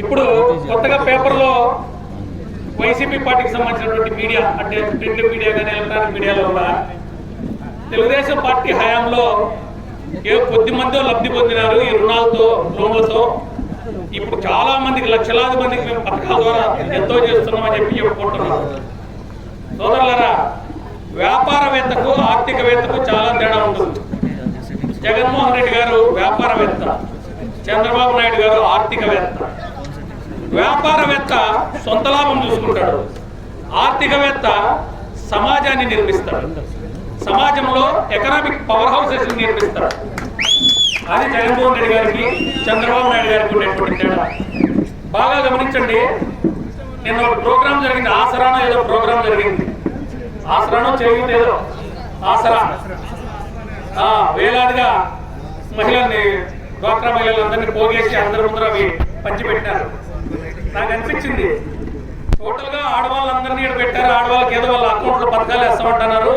ఇప్పుడు కొత్తగా పేపర్లో వైసీపీ పార్టీకి సంబంధించినటువంటి మీడియా అంటే ప్రింట్ మీడియా కానీ ఎలక్ట్రానిక్ మీడియాలో కూడా తెలుగుదేశం పార్టీ హయాంలో ఏ కొద్ది మంది లబ్ధి పొందినారు ఈ రుణాలతో లోన్లతో. ఇప్పుడు చాలా మందికి లక్షలాది మందికి మేము పథకాల ద్వారా ఎంతో చేస్తున్నామని చెప్పి చెప్పుకుంటున్నాం సోదరులరా వ్యాపారవేత్తకు ఆర్థికవేత్తకు చాలా తేడా ఉంటుంది. జగన్మోహన్ రెడ్డి గారు వ్యాపారవేత్త. చంద్రబాబు నాయుడు గారు ఆర్థికవేత్త. వ్యాపారవేత్త సొంత లాభం చూసుకుంటాడు. ఆర్థికవేత్త సమాజాన్ని నిర్మిస్తాడు. సమాజంలో ఎకనామిక్ పవర్ హౌసెస్ నిర్మిస్తాడు. అది జగన్మోహన్ రెడ్డి గారికి చంద్రబాబు నాయుడు గారికి ఉండేటువంటి తేడా. బాగా గమనించండి నిన్న ఒక ప్రోగ్రాం జరిగింది. ఆసరాన ఏదో ప్రోగ్రాం జరిగింది. ఆసరానో చేయూత ఏదో. ఆసరా. వేలాదిగా మహిళల్ని డ్వాక్రా మహిళలందరినీ పోగేసి అందరి ముందర అవి పంచిపెట్టినారు. నాకు అనిపించింది. టోటల్గా ఆడవాళ్ళందరినీ ఇక్కడ పెట్టారు. ఆడవాళ్ళకి ఏదో వాళ్ళ అకౌంట్లో పథకాలు వేస్తామంటున్నారు.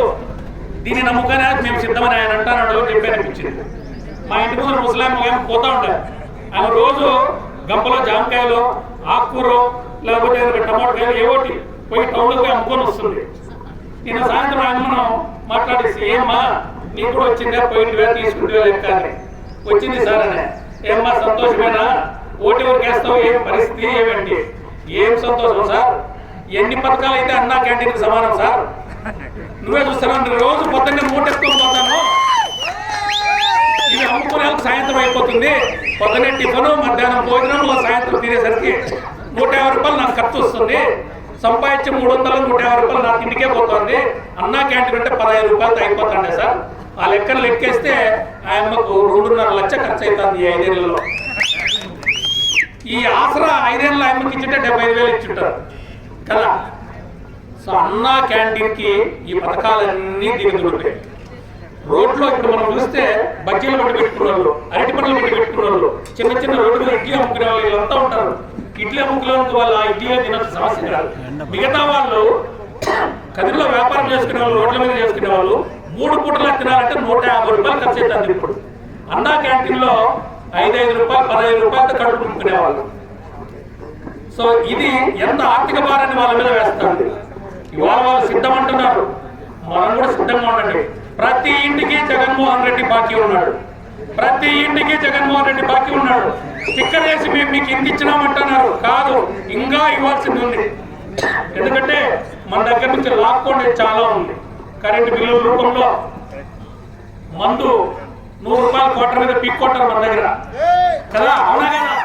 దీన్ని నమ్ముకనే మేము సిద్ధమని ఆయన అంటానో చెప్పి అనిపించింది. మా ఇంటి ముందు ముసలాం ఏమో పోతా ఉండాలి ఆమె రోజు గంపలో జామకాయలు ఆకుకూర లేకపోతే టమాటో ఏవోటి పోయి టౌన్లో పోయి అమ్ముకొని వస్తుంది. నిన్న సాయంత్రం ఆయన మనం మాట్లాడేసి ఏమ్మా నీకు కూడా వచ్చిందే? పోయింటివే తీసుకుంటే లెక్క అని వచ్చింది సార్. అని ఏమ్మా సంతోషమేనా? ఓటు వేస్తావు? ఏం పరిస్థితి? ఏమండి? ఏం సంతోషం సార్? ఎన్ని పథకాలు అయితే అన్నా క్యాంటీన్కి సమానం సార్? నువ్వే చూస్తున్నావు రోజు పొద్దున్నే మూట ఎత్తుకొని పోతాను. ఇవి అమ్ముకునే వాళ్ళకి సాయంత్రం అయిపోతుంది. పొద్దున్నే టిఫిన్ మధ్యాహ్నం భోజనం సాయంత్రం తినేసరికి నూట యాభై రూపాయలు నాకు ఖర్చు వస్తుంది. సంపాదించి మూడు వందలు నూట యాభై రూపాయలు నాకు ఇంటికే పోతుంది. అన్నా క్యాంటీన్ అంటే పదహైదు రూపాయలతో అయిపోతుండే సార్. ఆ లెక్కను లెక్కేస్తే ఆయనకు రెండున్నర లక్ష ఖర్చు అవుతుంది ఈ ఐదేళ్ళలో. ఈ ఆసరా ఐదేళ్ళ ఆయనకి ఇచ్చింటే డెబ్బై ఐదు వేలు ఇచ్చుంటారు. కదా? సో అన్నా క్యాంటీన్కి ఈ పథకాలన్నీ దిగుతుంటాయి. రోడ్లో ఇప్పుడు మనం చూస్తే బజ్జీలు పట్టి పెట్టుకున్నారు అరటి పండ్లు పట్టి పెట్టుకున్నారు వాళ్ళు చిన్న చిన్న రోడ్డు ఇడ్లీ అమ్ముకునే వాళ్ళు వీళ్ళంతా ఉంటారు. ఇడ్లీ అమ్ముకునేందుకు వాళ్ళ ఇడ్లీ తినొచ్చు సమస్య కాదు. మిగతా వాళ్ళు కదిరిలో వ్యాపారం చేసుకునే వాళ్ళు రోడ్ల మీద చేసుకునే వాళ్ళు మూడు పూటలా తినాలంటే నూట యాభై రూపాయలు ఖర్చు అవుతుంది. ఇప్పుడు అన్నా క్యాంటీన్లో ఐదైదు రూపాయలు పదహైదు రూపాయలతో కడుపు సో ఇది ఎంత ఆర్థిక భారాన్ని వాళ్ళ మీద వేస్తుంది ఇవాళ వాళ్ళు సిద్ధం అంటున్నారు మనం కూడా సిద్ధంగా ఉండండి. ప్రతి ఇంటికి జగన్మోహన్ రెడ్డి బాకీ ఉన్నాడు. ప్రతి ఇంటికి జగన్మోహన్ రెడ్డి బాకీ ఉన్నాడు. స్టిక్కర్ వేసి మేము మీకు ఇంత ఇచ్చినామంటున్నారు. కాదు ఇంకా ఇవ్వాల్సింది ఉంది. ఎందుకంటే మన దగ్గర నుంచి లాక్కోండి చాలా ఉంది. కరెంటు బిల్లుల రూపంలో మందు నూరు రూపాయల కోట్ల మీద పిక్ కొట్టారు మన దగ్గర. కదా? అవునా కదా?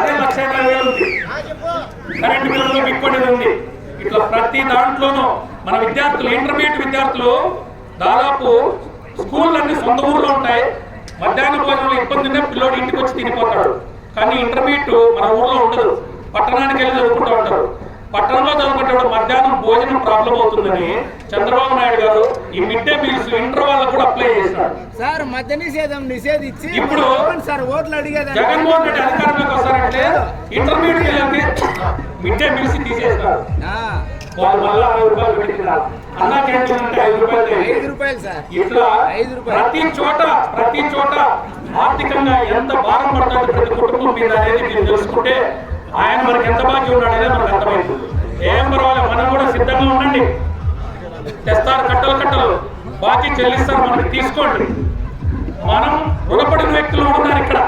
అదే లక్ష ఇరవై వేలు ఉంది. కరెంట్ బిల్లులో ఉంది. ఇట్లా ప్రతి దాంట్లోనూ మన విద్యార్థులు ఇంటర్మీడియట్ విద్యార్థులు దాదాపు స్కూల్ అన్ని సొంత ఊర్లో ఉంటాయి. మధ్యాహ్న భోజనంలో ఇబ్బంది ఉంటే పిల్లోడు ఇంటికి వచ్చి తినిపోతాడు. కానీ ఇంటర్మీడియట్ మన ఊర్లో ఉండదు. పట్టణానికి వెళ్ళి చదువుకుంటూ ఉంటారు. పట్టణంలో చదువుకుంటాడు మధ్యాహ్నం భోజనం ప్రాబ్లం అవుతుందని చంద్రబాబు నాయుడు గారు ఈ మిడ్ డే మీల్స్ ఇంటర్ వాళ్ళకు కూడా అప్లై చేశాడు సార్ మద్య నిషేధం నిషేధించి ఇప్పుడు సార్ ఓట్లు అడిగేది జగన్మోహన్ రెడ్డి అధికారంలోకి వస్తారంటే ఇంటర్మీడియట్ మిడ్ డే మీల్స్ తీసేస్తారు. వాళ్ళు మళ్ళా ఐదు రూపాయలు పెట్టించాలి అన్నా క్యాంటీన్ అంటే ఐదు రూపాయలు ఐదు రూపాయలు సార్. ఇట్లా ఐదు రూపాయలు. ప్రతి చోట ప్రతి చోట ఆర్థికంగా ఎంత భారం పడుతుంది ప్రతి కుటుంబం మీద అనేది మీరు తెలుసుకుంటే ఆయన మనకి ఎంత బాకీ ఉన్నాడు అనేది మనకు అర్థమవుతుంది. ఏం పర్వాలేదు మనం కూడా సిద్ధంగా ఉండండి. తెస్తారు కట్టలు కట్టలు. బాకీ చెల్లిస్తారు మనకి తీసుకోండి. మనం రుణపడిన వ్యక్తులు ఉన్నారు ఇక్కడ.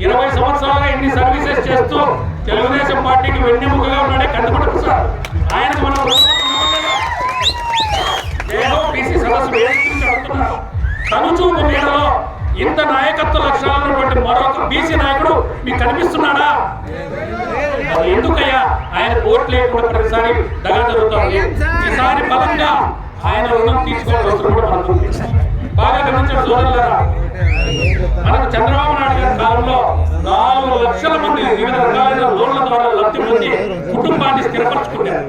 ఇరవై సంవత్సరాలుగా ఇన్ని సర్వీసెస్ చేస్తూ తెలుగుదేశం పార్టీకి వెన్నెముకగా ఉన్నాడే కందుకుంటారు సార్. ఆయనకు మనం ఏదో బీసీ సదస్సు వేదిక కనుచూపు ఇంత నాయకత్వ లక్షణాలు ఉన్నటువంటి మరొక బీసీ నాయకుడు మీకు కనిపిస్తున్నాడా? ఎందుకయ్యా? ఆయన ఓట్లు లేకుండా ప్రతిసారి దగా జరుగుతుంది ఈసారి బలంగా ఆయన రుణం తీసుకోవాల్సిన అవసరం కూడా మనకు బాగా గమనించిన సోదరులారా. మనకు చంద్రబాబు నాయుడు గారి కాలంలో నాలుగు లక్షల మంది వివిధ రకాలైన లోన్ల ద్వారా లబ్ధి పొంది కుటుంబాన్ని స్థిరపరచుకున్నారు.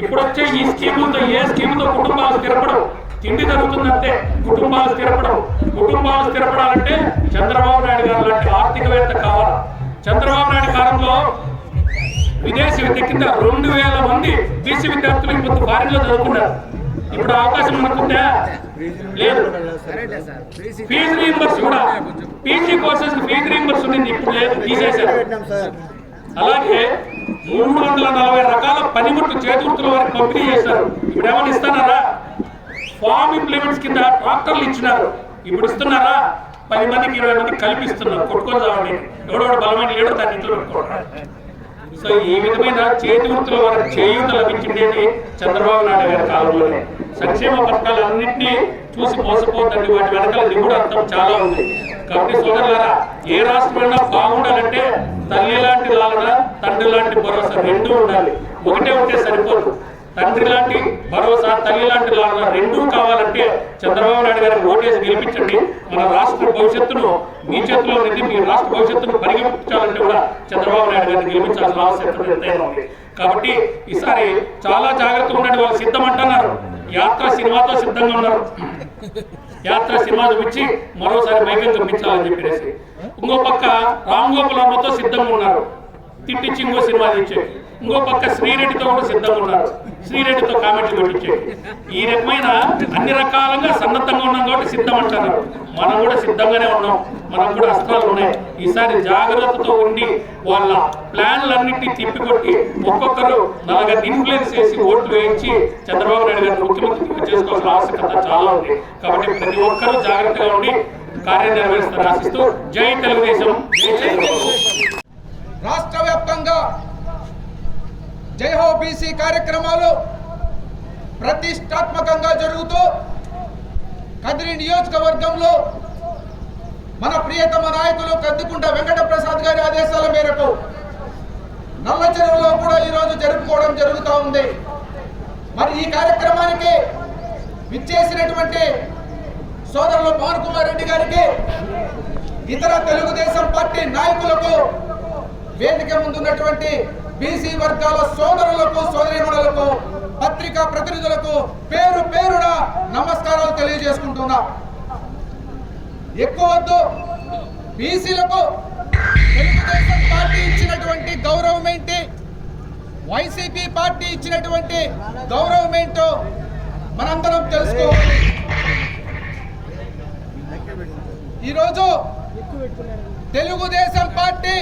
ఇప్పుడు వచ్చే ఈ స్కీములతో ఏ స్కీముతో కుటుంబాలు స్థిరపడవు? తిండి జరుగుతుందంటే కుటుంబాలు స్థిరపడవు. కుటుంబాలు స్థిరపడాలంటే చంద్రబాబు నాయుడు గారు లాంటి ఆర్థికవేత్త కావాలి. చంద్రబాబు నాయుడు కాలంలో విదేశీ విద్య కింద రెండు వేల మంది బీసీ విద్యార్థులు ఇప్పుడు ఫారిన్లో చదువుకున్నారు. ఇప్పుడు అవకాశం మనకుందా? లేదు. ఫీజు రీంబర్స్ కూడా. పీజీ కోర్సెస్ ఫీజు రీంబర్స్ ఉంది ఇప్పుడు లేదు తీసేశారు. అలాగే మూడు వందల నలభై రకాల పనిముట్లు చేతుర్తుల వారికి పంపిణీ చేశారు. ఇప్పుడు ఏమైనా ఇస్తున్నారా ఫామ్ ఇంప్లిమెంట్స్ కింద ట్రాక్టర్లు ఇచ్చినారు. ఇప్పుడు ఇస్తున్నారా? పది మందికి ఇరవై మందికి కల్పిస్తున్నారు కొట్టుకొని చావండి ఎవడోడు బలమైన లేడు దాన్ని ఇంట్లో పెట్టుకోవడం సో ఈ విధమైన చేతి వృత్తుల వారికి చేయూత లభించిండేది చంద్రబాబు నాయుడు గారి కాలంలోనే. సంక్షేమ పథకాలన్నింటినీ చూసి మోసపోతుంది వాటి వెనకాల దిగుడు అర్థం చాలా ఉంది. కాబట్టి సోదరులారా ఏ రాష్ట్రమైనా బాగుండాలంటే తల్లి లాంటి లాలన తండ్రి లాంటి భరోసా రెండూ ఉండాలి. ఒకటే ఉంటే సరిపోదు. తండ్రి లాంటి భరోసా తల్లి లాంటి లాలన రెండూ కావాలంటే చంద్రబాబు నాయుడు గారిని ఓటేసి గెలిపించండి. మన రాష్ట్ర భవిష్యత్తును మీ చేతిలో ఉంది మీ రాష్ట్ర భవిష్యత్తును పరిగెత్తించాలంటే కూడా చంద్రబాబు నాయుడు గారిని గెలిపించాల్సిన ఆవశ్యకత ఎంతైనా ఉంది. కాబట్టి ఈసారి చాలా జాగ్రత్తగా ఉండండి వాళ్ళు సిద్ధం అంటున్నారు. యాత్ర సినిమాతో సిద్ధంగా ఉన్నారు. యాత్ర సినిమా చూపించి మరోసారి మైకం చూపించాలని చెప్పేసి. ఇంకో పక్క రామ్ గోపాల్ వర్మతో సిద్ధంగా ఉన్నారు. తిట్టించి ఇంకో సినిమా తెచ్చేది ఇంకో పక్క శ్రీరెడ్డితో కూడా సిద్ధంగా ఉన్నారు. శ్రీరెడ్డితో కామెంట్లు పెట్టించాడు ఈ రకమైన అన్ని రకాలుగా సన్నద్ధంగా ఉన్నాం కాబట్టి సిద్ధం అంటారు. మనం కూడా సిద్ధంగానే ఉన్నాం. మనం కూడా అస్త్రాలు ఉన్నాయి. ఈసారి జాగ్రత్తతో ఉండి వాళ్ళ ప్లాన్లన్నింటినీ తిప్పికొట్టి ఒక్కొక్కరు నలగది ఇన్ఫ్లుయెన్స్ చేసి ఓట్లు వేయించి చంద్రబాబు నాయుడు గారిని ముఖ్యమంత్రి చేసుకోవాల్సిన ఆవశ్యకత చాలా ఉంది. కాబట్టి ప్రతి ఒక్కరూ జాగ్రత్తగా ఉండి కార్యనిర్వహిస్తారు ఆశిస్తూ జై తెలుగుదేశం రాష్ట్ర వ్యాప్తంగా జైహో బీసీ కార్యక్రమాలు ప్రతిష్టాత్మకంగా జరుగుతూ కదిరి నియోజకవర్గంలో మన ప్రియతమ నాయకులు కందుకుంట వెంకట ప్రసాద్ గారి ఆదేశాల మేరకు నల్ల చెరువులో కూడా ఈరోజు జరుపుకోవడం జరుగుతూ ఉంది. మరి ఈ కార్యక్రమానికి విచ్చేసినటువంటి సోదరులు పవన్ కుమార్ రెడ్డి గారికి ఇతర తెలుగుదేశం పార్టీ నాయకులకు వేదిక ముందున్నటువంటి బీసీ వర్గాల సోదరులకు సోదరిమణులకు పత్రికా ప్రతినిధులకు పేరు పేరున నమస్కారాలు తెలియజేసుకుంటున్నా. ఎక్కువ బీసీలకు తెలుగుదేశం పార్టీ ఇచ్చినటువంటి గౌరవం ఏంటి? వైసీపీ పార్టీ ఇచ్చినటువంటి గౌరవం ఏంటో మనందరం తెలుసుకోవాలి. ఈరోజు తెలుగుదేశం పార్టీ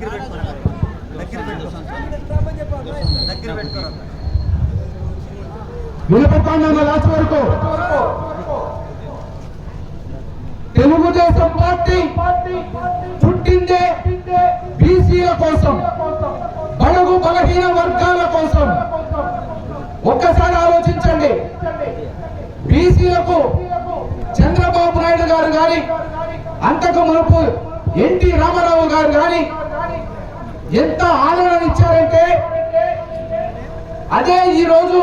దగ్గర దగ్గర లాస్ట్ వరకు. తెలుగుదేశం పార్టీ పుట్టిందే బీసీల కోసం బడుగు బలహీన వర్గాల కోసం. ఒక్కసారి ఆలోచించండి. బీసీలకు చంద్రబాబు నాయుడు గారు గాని అంతకు మునుపు ఎన్టీ రామారావు గారు ఎంత ఆదరణ ఇచ్చారంటే అదే ఈ రోజు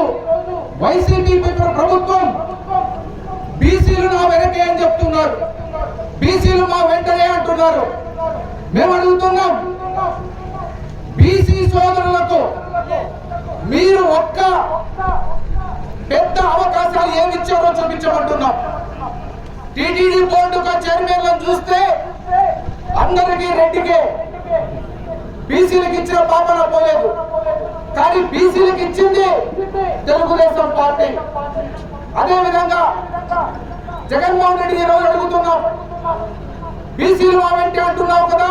వైసీపీ ప్రభుత్వం బీసీలు నా వెనకే అని చెప్తున్నారు. బీసీలు మా వెంటనే అంటున్నారు. మేము అడుగుతున్నాం బీసీ సోదరులకు మీరు ఒక్క పెద్ద అవకాశాలు ఏమి ఇచ్చారో చూపించమంటున్నాం. టీటీడీ బోర్డు చైర్మన్లను చూస్తే అందరికీ రెడ్డికే. బీసీలకు ఇచ్చిన పాపన పోలేదు. కానీ బీసీలకు ఇచ్చింది తెలుగుదేశం పార్టీ. అదే విధంగా జగన్మోహన్ రెడ్డి ఈ రోజు అడుగుతున్నాం. బీసీలు మా అంటున్నావు కదా?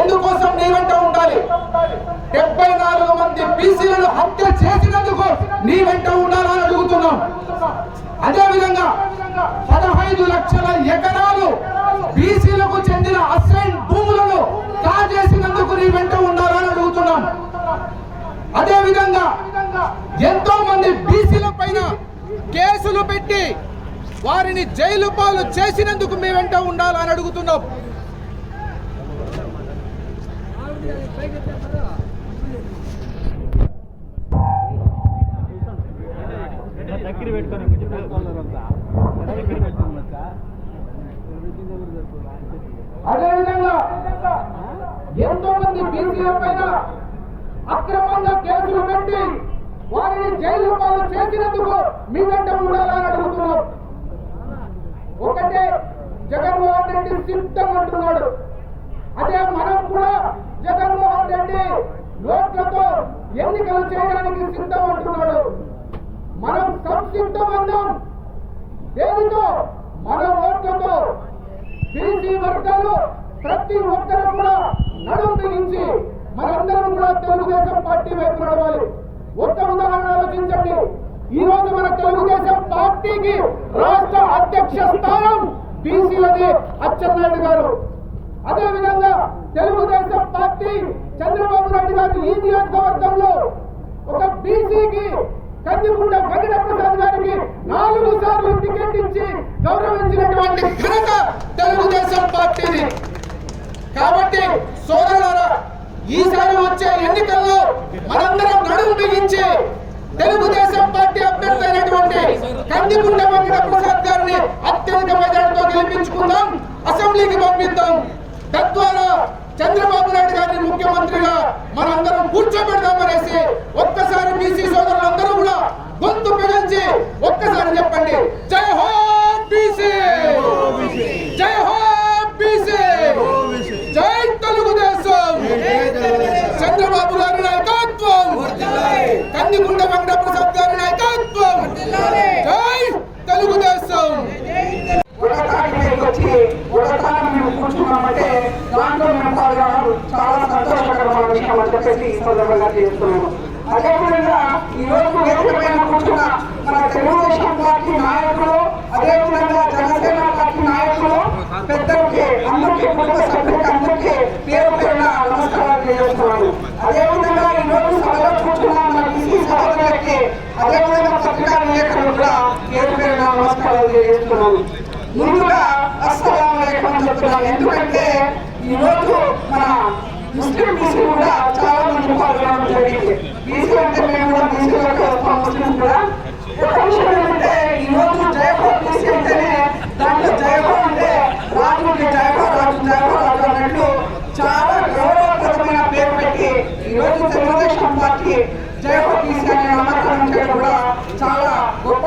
ఎందుకోసం నీ వెంట ఉండాలి? డెబ్బై నాలుగు మంది బీసీలను హత్య చేసినందుకు నీ వెంట ఉండాలని అడుగుతున్నాం. అదే విధంగా పదహైదు లక్షల ఎకరాలు బీసీలకు చెందిన అసైన్ భూములను కాజేసినందుకు నీ వెంట ఉండాలని అడుగుతున్నాం. అదే విధంగా ఎంతో మంది బీసీల పైన కేసులు పెట్టి వారిని జైలు పాలు చేసినందుకు మీ వెంట ఉండాలని అడుగుతున్నాం. జైలు పాలు చేసినందుకు మీ వెంట ఉండాలని అడుగుతున్నాం. ఒకటే జగన్మోహన్ రెడ్డి సిద్ధం అంటున్నాడు. అదే మనం కూడా జగన్మోహన్ రెడ్డి నోట్లతో ఎన్నికలు చేయడానికి సిద్ధం అంటున్నాడు. మనం సంసిద్ధం అన్నాం. దేనితో? మన ఓట్లతో. బీసీ వర్గాలు ప్రతి ఒక్కరు కూడా నడుము బిగించి మనందరం కూడా తెలుగుదేశం పార్టీ వైపు నడవాలి. ఒక్క ఉదాహరణ ఆలోచించండి. ఈ రోజు మన తెలుగుదేశం పార్టీకి రాష్ట్ర అధ్యక్ష స్థానం బీసీలది అచ్చెన్నాయుడు గారు. అదే విధంగా తెలుగుదేశం పార్టీ చంద్రబాబు నాయుడు గారు ఈ నియోజకవర్గంలో ఒక బీసీకి కందికుంట వెంకటప్రసాద్ గారికి నాలుగు సార్లు టికెట్ ఇచ్చి గౌరవించినటువంటి ఘనత తెలుగుదేశం పార్టీని కాబట్టి సోదరులారా ఈసారి వచ్చే ఎన్నికల్లో మనందరం నడుము బిగించి తెలుగుదేశం పార్టీ అభ్యర్థి అయినటువంటి కందికుంట వెంకటప్రసాద్ గారిని అత్యధిక మెజార్టీతో గెలిపించుకుందాం. అసెంబ్లీకి పంపిద్దాం. తద్వారా చంద్రబాబు నాయుడు గారిని ముఖ్యమంత్రిగా మనందరం కూర్చోబెడదామనేసి ఒక్కసారి బీసీ సోదరులందరూ కూడా గొంతు పిలిచి ఒక్కసారి చెప్పండి. జై హో బీసీ! జై హో బీసీ! చంద్రబాబు గారి నాయకత్వం. కందికుంట వెంకటప్రసాద్ గారి నాయకత్వం. జై తెలుగుదేశం. కూర్చున్నామంటే దాంట్లో మేము పాల్గొనడం చాలా సంతోషకరమైన విషయం అని చెప్పేసి ఈ సందర్భంగా చేస్తున్నాము అదేవిధంగా ఈ రోజు వేదిక పైన కూర్చున్న మన తెలుగుదేశం పార్టీ నాయకులు అదేవిధంగా జనసేన పార్టీ నాయకులు పెద్దలకి అందరికీ కుటుంబ సభ్యులకి అందరికీ పేరు పేరున నమస్కారాలు తెలియజేస్తున్నాను అదేవిధంగా ఈ రోజు సభలో కూర్చున్న మన బీసీ సహోదరులకి అదేవిధంగా పత్రికా విలేకరులు కూడా పేరు పేరున నమస్కారాలు తెలియజేస్తున్నాను. ముందుగా అస్సలం అని చెప్తున్నాను. ఎందుకంటే ఈరోజు మన ముస్లిం బీసీ కూడా చాలా మంది పాల్గొనడం జరిగింది. బీసీ అంటే మేము కూడా బీసీలోకి వస్తాం ముస్లిం కూడా ఒక విషయం ఏంటంటే ఈ రోజు జయహో బీసీ అంటేనే దాంట్లో జయహో అంటే రాజుకి జయహో రాజు జయహో రాజు అన్నట్టు చాలా గౌరవప్రదమైన పేరు పెట్టి ఈ రోజు తెలుగుదేశం పార్టీ జయహో బీసీ అనే నామకరణం చేయడం కూడా చాలా గొప్ప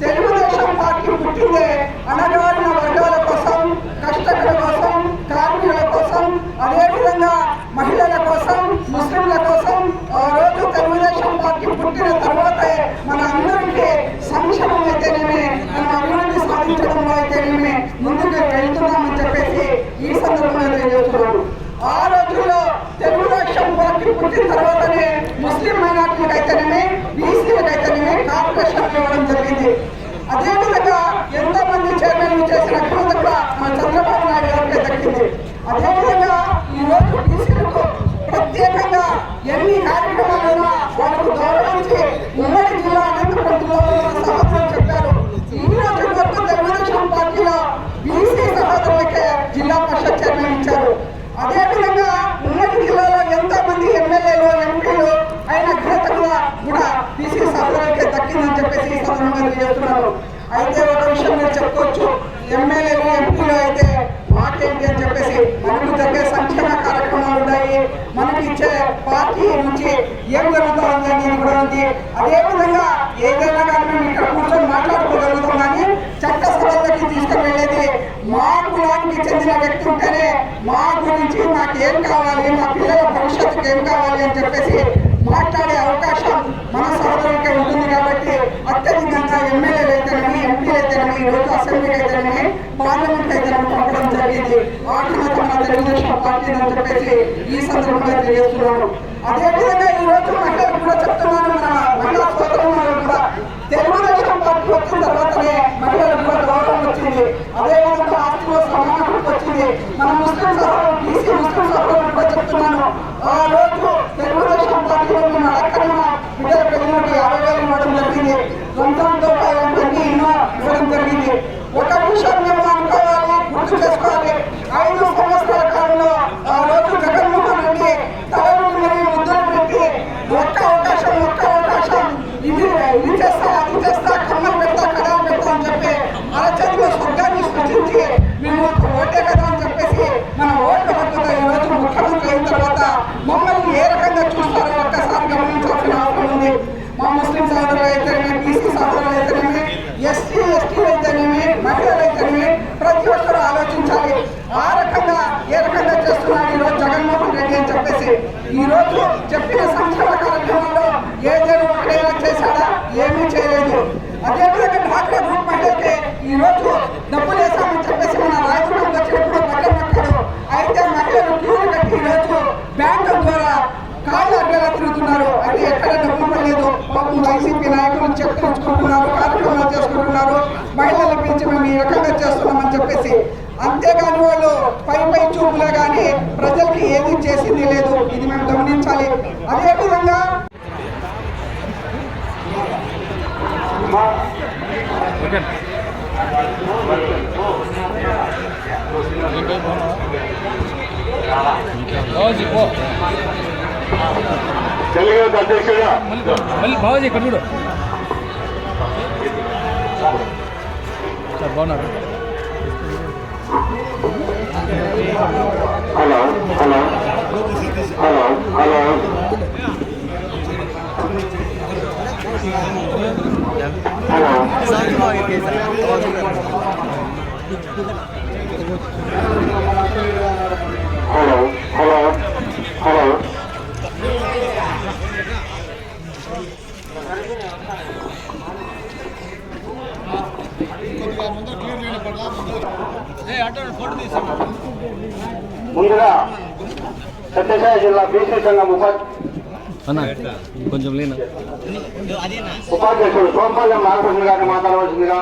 తెలుగుదేశం పార్టీ పుట్టిందే అనగారిన వర్గాల కోసం కష్టకుల కోసం కార్మికుల కోసం అదేవిధంగా మహిళల కోసం ముస్లింల కోసం ఆ రోజు తెలుగుదేశం పార్టీ పుట్టిన తర్వాతే మన అందరికీ సంక్షేమం అయితేనేమి మన అభివృద్ధి సాధించడంలో అయితేనేమి ముందుకు వెళ్తున్నామని చెప్పేసి ఈ సందర్భంగా తెలియజేస్తున్నాను. ఆ రోజుల్లో తెలుగుదేశం పార్టీ పుట్టిన తర్వాతనే ముస్లిం మైనార్టీలకు అయితేనేమి బీసీలకు అయితేనేమి కార్పొరేషన్ ఇవ్వడం జరిగింది. అదేవిధంగా ఎంతో మంది చైర్మన్లు చేసిన ఘనత కూడా మన చంద్రబాబు నాయుడు గారికి దక్కింది. అదేవిధంగా ఈ రోజు బీసీలకు ప్రత్యేకంగా ఎన్ని కార్యక్రమాలైనా వాళ్ళకు గౌరవించి ఉమ్మడి జిల్లా అనంతపురం జిల్లాలో మన సహోదరులు చెప్పారు ఈ రోజు వరకు తెలుగుదేశం పార్టీలో బీసీ సహోదరులకే జిల్లా పరిషత్ చైర్మన్ ఇచ్చారు అదేవిధంగా ఉమ్మడి జిల్లాలో ఎంతో మంది ఎమ్మెల్యేలు ఎంపీలు అయిన ఘనత కూడా కూడా బీసీ సభ్యులకే దక్కిందని చెప్పేసి ఈ సందర్భంగా తెలియజేస్తున్నారు అయితే ఒక విషయం మీరు చెప్పుకోవచ్చు ఎమ్మెల్యేలు ఎంపీలు అయితే మాకేంటి అని చెప్పేసి మనకు జరిగే సంక్షేమ కార్యక్రమాలు ఉన్నాయి. మనకి ఇచ్చే పార్టీ నుంచి ఏం జరుగుతూ ఉందని కూడా ఉంది. అదేవిధంగా ఏదైనా కానీ మేము ఇక్కడ కూర్చొని మాట్లాడుకోగలుగుతాం కానీ చట్టసభలకి తీసుకువెళ్ళేది మా కులానికి చెందిన వ్యక్తి ఉంటేనే మా గురించి నాకు ఏం కావాలి మా పిల్లల భవిష్యత్తుకి ఏం కావాలి అని చెప్పేసి మాట్లాడే అవకాశం మన సోదరులకే ఉంటుంది కాబట్టి అత్యధికంగా ఎమ్మెల్యేలు అయితేనేమి ఎంపీలు అయితేనేమి ఈ రోజు అసెంబ్లీ అయితేనేమి పార్లమెంట్ తెలుగుదేశం పార్టీ అని చెప్పేసి ఈ సందర్భంగా తెలియజేస్తున్నాను. అదేవిధంగా ఈ రోజు మహిళలకు కూడా చెప్తున్నాను మన మహిళా సోదరులు కూడా. తెలుగుదేశం పార్టీ వచ్చిన తర్వాతనే మహిళలకు కూడా గౌరవం వచ్చింది. అదేవిధంగా ఆస్తిలో సమానం వచ్చింది. మన ముస్లిం సహోదరులు బీసీ ముస్లిం సహోదరులు కూడా చెప్తున్నాను. ఆ రోజు ఈరోజు ఓకేనా మళ్ళీ బాబాజీ ఇక్కడ చూడు సార్ బాగున్నారు హలో హలో హలో హలో சாயந்தரமாக இருக்கேன் ஹலோ ஹலோ ஹலோ ముందుగా సత్యసాయి అన్నా కొంచెం లేనా? ఉపాధ్యక్షుడు సోమపల్లి మాట్లాడవలసిందిగా